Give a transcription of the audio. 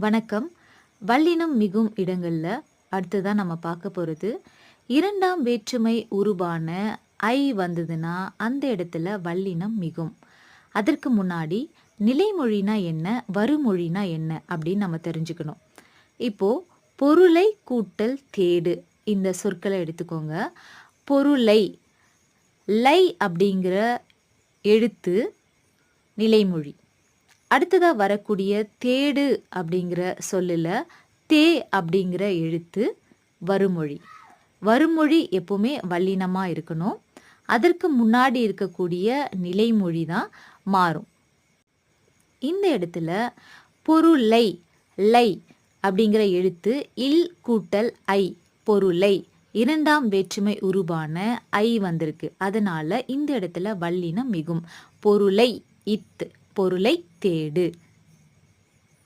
வணக்கம். வல்லினம் மிகும் இடங்களில் அடுத்ததான் நம்ம பார்க்க போகிறது இரண்டாம் வேற்றுமை உருபான ஐ வந்ததுன்னா அந்த இடத்துல வல்லினம் மிகும். அதற்கு முன்னாடி நிலைமொழினா என்ன வருமொழினா என்ன அப்படின்னு நம்ம தெரிஞ்சுக்கணும். இப்போது பொருளை கூட்டல் தேடு இந்த சொற்களை எடுத்துக்கோங்க. பொருளை லை அப்படிங்கிற எழுத்து நிலைமொழி. அடுத்ததாக வரக்கூடிய தேடு அப்படிங்கிற சொல்லில் தே அப்படிங்கிற எழுத்து வருமொழி. வருமொழி எப்பவுமே வல்லினமாக இருக்கணும். அதற்கு முன்னாடி இருக்கக்கூடிய நிலைமொழி தான் மாறும். இந்த இடத்துல பொருளை லை அப்படிங்கிற எழுத்து இல் கூட்டல் ஐ பொருளை இரண்டாம் வேற்றுமை உருவான ஐ வந்திருக்கு. அதனால இந்த இடத்துல வல்லினம் மிகும். பொருளை இத் பொருளை தேடு.